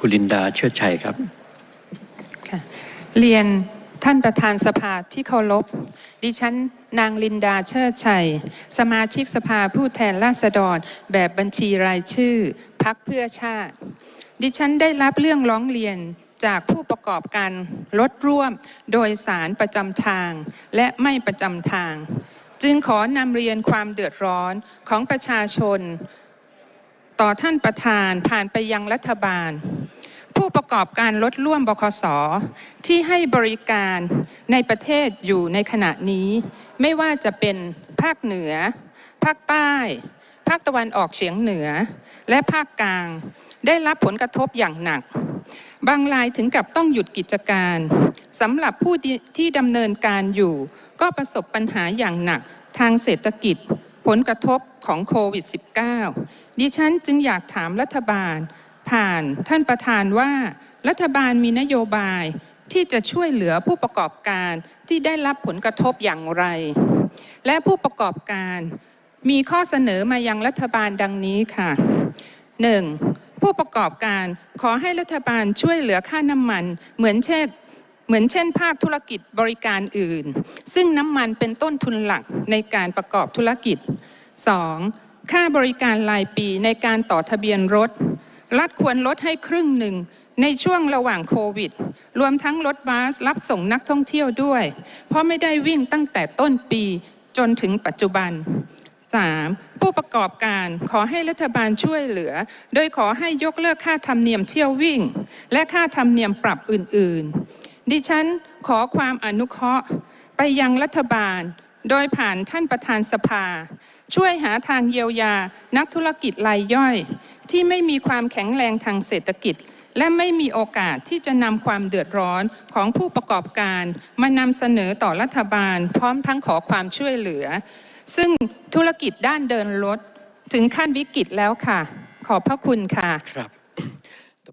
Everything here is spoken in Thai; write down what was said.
คุณลินดาเชิดชัยครับ เรียนท่านประธานสภาที่เคารพ ดิฉันนางลินดาเชิดชัย สมาชิกสภาผู้แทนราษฎรแบบบัญชีรายชื่อพักเพื่อชาติ ดิฉันได้รับเรื่องร้องเรียนจากผู้ประกอบการรถร่วมโดยสารประจำทางและไม่ประจำทาง จึงขอนำเรียนความเดือดร้อนของประชาชน ต่อท่านประธานผ่านไปยังรัฐบาล ประกอบการรถร่วมบคสที่ให้บริการในประเทศอยู่ในขณะนี้ ไม่ว่าจะเป็นภาคเหนือ ภาคใต้ ภาคตะวันออกเฉียงเหนือ และภาคกลาง ได้รับผลกระทบอย่างหนัก บางรายถึงกับต้องหยุดกิจการสำหรับผู้ที่ที่ดำเนินการอยู่ ก็ประสบปัญหาอย่างหนักทางเศรษฐกิจผลกระทบของโควิด -19 ดิฉันจึงอยากถามรัฐบาล ผ่านท่านประธานว่า รัฐบาลมีนโยบายที่จะช่วยเหลือผู้ประกอบการที่ได้รับผลกระทบอย่างไร และผู้ประกอบการมีข้อเสนอมายังรัฐบาลดังนี้ค่ะ 1. ผู้ประกอบการขอให้รัฐบาลช่วยเหลือค่าน้ำมัน เหมือนเช่นเหมือนเช่น ภาคธุรกิจบริการอื่น ซึ่งน้ำมันเป็นต้นทุนหลักในการประกอบธุรกิจ 2. ค่าบริการรายปีในการต่อทะเบียนรถ รัฐควรลดให้ครึ่งหนึ่งในช่วงระหว่างโควิด รวมทั้งรถบัสรับส่งนักท่องเที่ยวด้วย เพราะไม่ได้วิ่งตั้งแต่ต้นปีจนถึงปัจจุบัน 3. ผู้ประกอบการขอให้รัฐบาลช่วยเหลือ โดยขอให้ยกเลิกค่าธรรมเนียมเที่ยววิ่ง และค่าธรรมเนียมปรับอื่น ๆ ดิฉันขอความอนุเคราะห์ไปยังรัฐบาล โดยผ่านท่านประธานสภา ช่วยหาทางเยียวยานักธุรกิจรายย่อย ที่ไม่มีความแข็งแรงทางเศรษฐกิจ และไม่มีโอกาสที่จะนำความเดือดร้อนของผู้ประกอบการ มานำเสนอต่อรัฐบาล พร้อมทั้งขอความช่วยเหลือ ซึ่งธุรกิจด้านเดินรถถึงขั้นวิกฤตแล้วค่ะ ขอบพระคุณค่ะครับ